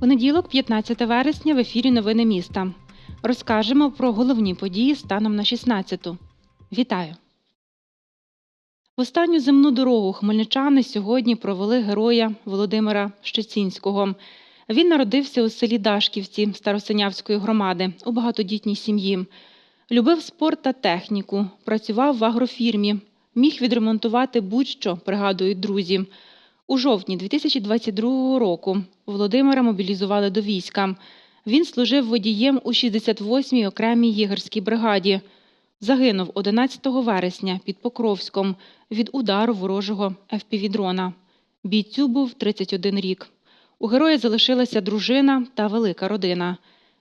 Понеділок, 15 вересня, в ефірі Новини міста. Розкажемо про головні події станом на 16-ту. Вітаю! В останню земну дорогу хмельничани сьогодні провели героя Володимира Щецінського. Він народився у селі Дашківці Старосинявської громади у багатодітній сім'ї. Любив спорт та техніку, працював в агрофірмі, міг відремонтувати будь-що, пригадують друзі. У жовтні 2022 року Володимира мобілізували до війська. Він служив водієм у 68-й окремій єгерській бригаді. Загинув 11 вересня під Покровськом від удару ворожого ФПВ-дрона. Бійцю був 31 рік. У героя залишилася дружина та велика родина.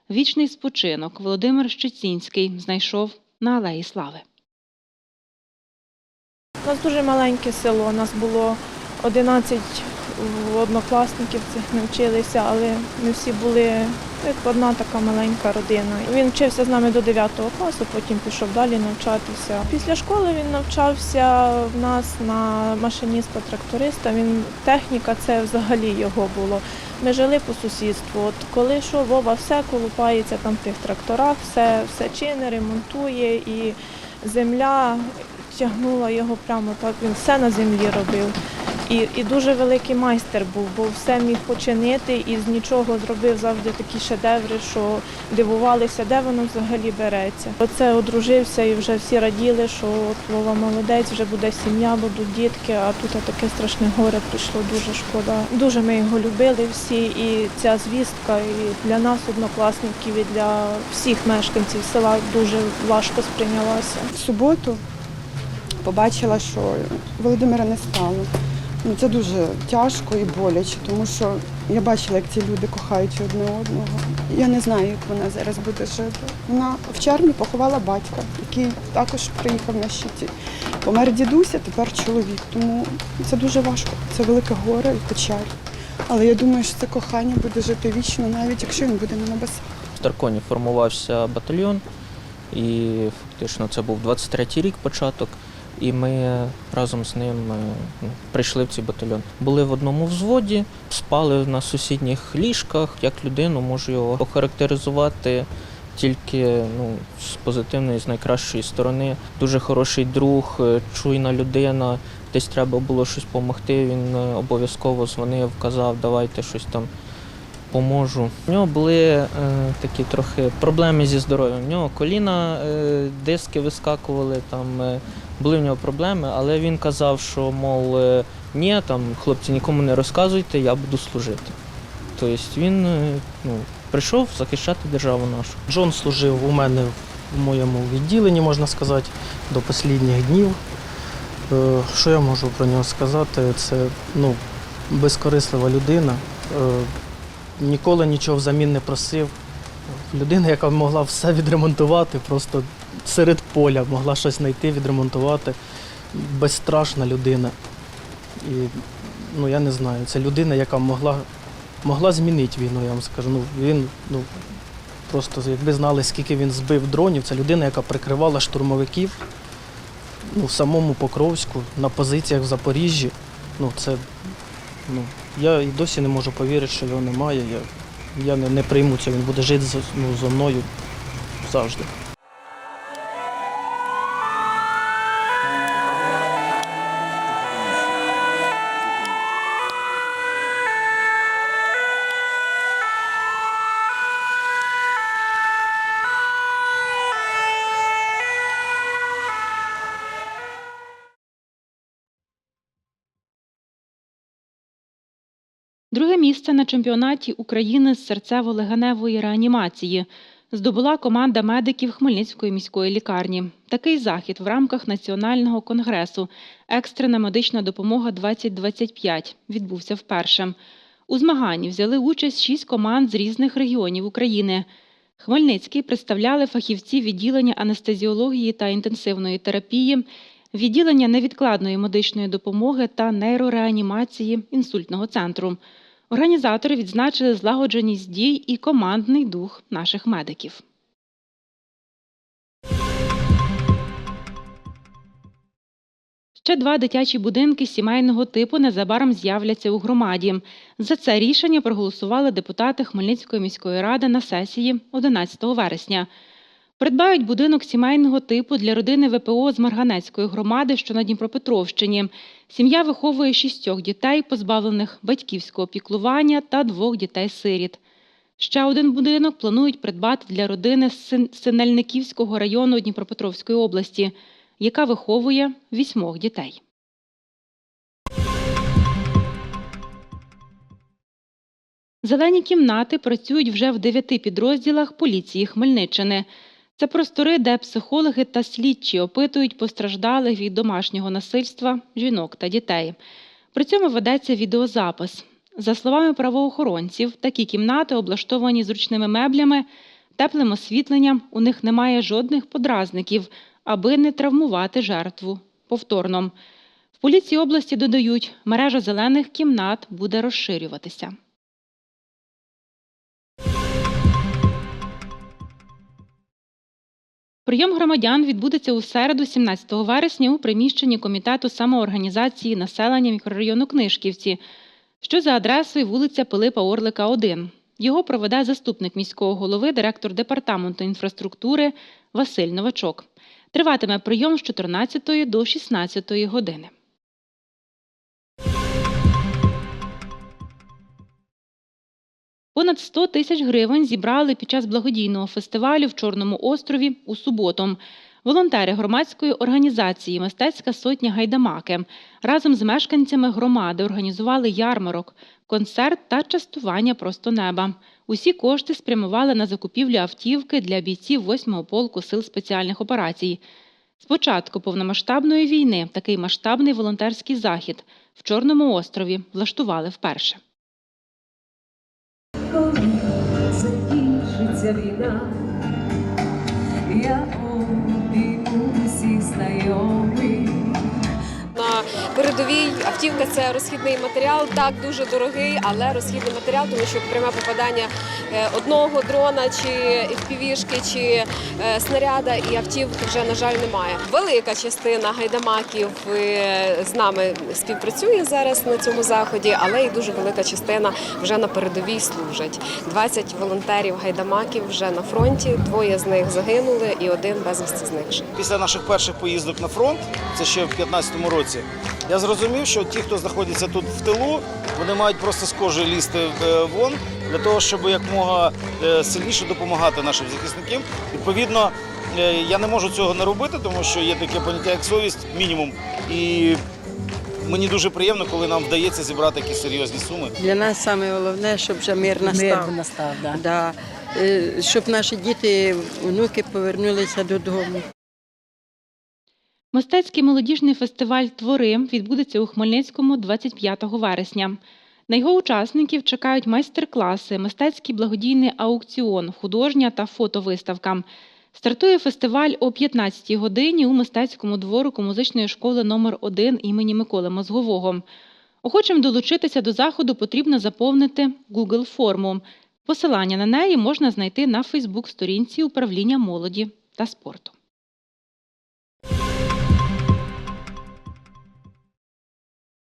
Вічний спочинок Володимир Щецінський знайшов на Алеї Слави. У нас дуже маленьке село, у нас було 11 однокласників цих не вчилися, але ми всі були як одна така маленька родина. Він вчився з нами до 9 класу, потім пішов далі навчатися. Після школи він навчався в нас на машиніста-тракториста. Він техніка це взагалі його було. Ми жили по сусідству. От коли що, Вова все колупається там в тих тракторах, все, все чине, ремонтує і земля тягнула його прямо так. Він все на землі робив. І, і дуже великий майстер був, бо все міг починити і з нічого зробив завжди такі шедеври, що дивувалися, де воно взагалі береться. Оце одружився і вже всі раділи, що от Вова молодець, вже буде сім'я, будуть дітки, а тут таке страшне горе прийшло, дуже шкода. Дуже ми його любили всі, і ця звістка і для нас, однокласників, і для всіх мешканців села дуже важко сприйнялася. В суботу побачила, що Володимира не стало. Ну, це дуже тяжко і боляче, тому що я бачила, як ці люди кохають одне одного. Я не знаю, як вона зараз буде жити. Вона в червні поховала батька, який також приїхав на щиті. Помер дідуся, тепер чоловік. Тому це дуже важко. Це велике горе і печаль. Але я думаю, що це кохання буде жити вічно, навіть якщо він буде на небесах. В Тарконі формувався батальйон, і фактично це був 23-й рік початок. І ми разом з ним е, ну, прийшли в цей батальйон. Були в одному взводі, спали на сусідніх ліжках. Як людину можу його охарактеризувати тільки ну, з позитивної, з найкращої сторони. Дуже хороший друг, е, чуйна людина. Десь треба було щось допомогти. Він е, обов'язково дзвонив, казав, давайте щось там поможу. У нього були е, такі трохи проблеми зі здоров'ям. У нього коліна, е, диски вискакували, там е, були в нього проблеми, але він казав, що мов е, ні, там хлопці нікому не розказуйте, я буду служити. Тобто він е, ну, прийшов захищати державу нашу. Джон служив у мене в моєму відділенні, можна сказати, до останніх днів. Е, Що я можу про нього сказати? Це ну, безкорислива людина. Ніколи нічого взамін не просив. Людина, яка могла все відремонтувати, просто серед поля могла щось знайти, відремонтувати. Безстрашна людина. І ну, я не знаю, це людина, яка могла, могла змінити війну, я вам скажу. Ну, він ну, Просто якби знали, скільки він збив дронів, це людина, яка прикривала штурмовиків ну, в самому Покровську, на позиціях в Запоріжжі. Ну, це, ну, я і досі не можу повірити, що його немає. Я, я не, не прийму це, він буде жити ну, зо мною завжди. Друге місце на чемпіонаті України з серцево-легеневої реанімації здобула команда медиків Хмельницької міської лікарні. Такий захід в рамках національного конгресу Екстрена медична допомога 2025 відбувся вперше. У змаганні взяли участь шість команд з різних регіонів України. Хмельницький представляли фахівці відділення анестезіології та інтенсивної терапії, відділення невідкладної медичної допомоги та нейрореанімації інсультного центру. Організатори відзначили злагодженість дій і командний дух наших медиків. Ще два дитячі будинки сімейного типу незабаром з'являться у громаді. За це рішення проголосували депутати Хмельницької міської ради на сесії 11 вересня. Придбають будинок сімейного типу для родини ВПО з Марганецької громади, що на Дніпропетровщині. Сім'я виховує шістьох дітей, позбавлених батьківського піклування та двох дітей-сиріт. Ще один будинок планують придбати для родини з Синельниківського району Дніпропетровської області, яка виховує вісьмох дітей. Зелені кімнати працюють вже в дев'яти підрозділах поліції Хмельниччини. Це простори, де психологи та слідчі опитують постраждалих від домашнього насильства жінок та дітей. При цьому ведеться відеозапис. За словами правоохоронців, такі кімнати облаштовані зручними меблями, теплим освітленням, у них немає жодних подразників, аби не травмувати жертву повторно. В поліції області додають, мережа зелених кімнат буде розширюватися. Прийом громадян відбудеться у середу, 17 вересня, у приміщенні комітету самоорганізації населення мікрорайону Книжківці, що за адресою вулиця Пилипа Орлика, 1. Його проведе заступник міського голови, директор департаменту інфраструктури Василь Новачок. Триватиме прийом з 14 до 16 години. Понад 100 тисяч гривень зібрали під час благодійного фестивалю в Чорному острові у суботу. Волонтери громадської організації Мистецька сотня Гайдамаки разом з мешканцями громади організували ярмарок, концерт та частування просто неба. Усі кошти спрямували на закупівлю автівки для бійців 8-го полку сил спеціальних операцій. З початку повномасштабної війни такий масштабний волонтерський захід в Чорному острові влаштували вперше. Коли закінчиться війна, я передовій автівка це розхідний матеріал, так дуже дорогий, але розхідний матеріал, тому що пряме попадання е, одного дрона чи FPV-шки, чи е, снаряда і автівки вже на жаль немає. Велика частина гайдамаків е, з нами співпрацює зараз на цьому заході, але і дуже велика частина вже на передовій служать. 20 волонтерів гайдамаків вже на фронті. Двоє з них загинули, і один безвісти зникший. Після наших перших поїздок на фронт, це ще в 2015 році, я зрозумів, що ті, хто знаходиться тут в тилу, вони мають просто з кожи лізти е, вон для того, щоб якмога е, сильніше допомагати нашим захисникам. Відповідно, е, я не можу цього не робити, тому що є таке поняття як совість, мінімум. І мені дуже приємно, коли нам вдається зібрати такі серйозні суми. Для нас саме головне, щоб вже мир настав. Мир настав, да. Да. Щоб наші діти, онуки повернулися додому. Мистецький молодіжний фестиваль Твори відбудеться у Хмельницькому 25 вересня. На його учасників чекають майстер-класи, мистецький благодійний аукціон, художня та фотовиставка. Стартує фестиваль о 15-й годині у мистецькому дворику музичної школи номер 1 імені Миколи Мозгового. Охочим долучитися до заходу потрібно заповнити Google форму. Посилання на неї можна знайти на Фейсбук-сторінці управління молоді та спорту.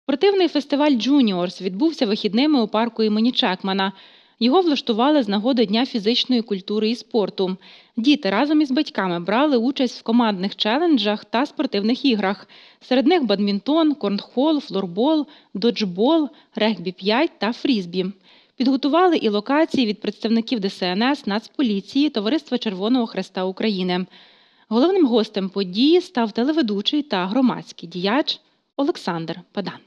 Спортивний фестиваль Juniors відбувся вихідними у парку імені Чекмана. Його влаштували з нагоди Дня фізичної культури і спорту. Діти разом із батьками брали участь в командних челенджах та спортивних іграх. Серед них бадмінтон, корнхол, флорбол, доджбол, регбі 5 та фрізбі. Підготували і локації від представників ДСНС, Нацполіції, Товариства Червоного Хреста України. Головним гостем події став телеведучий та громадський діяч Олександр Падан.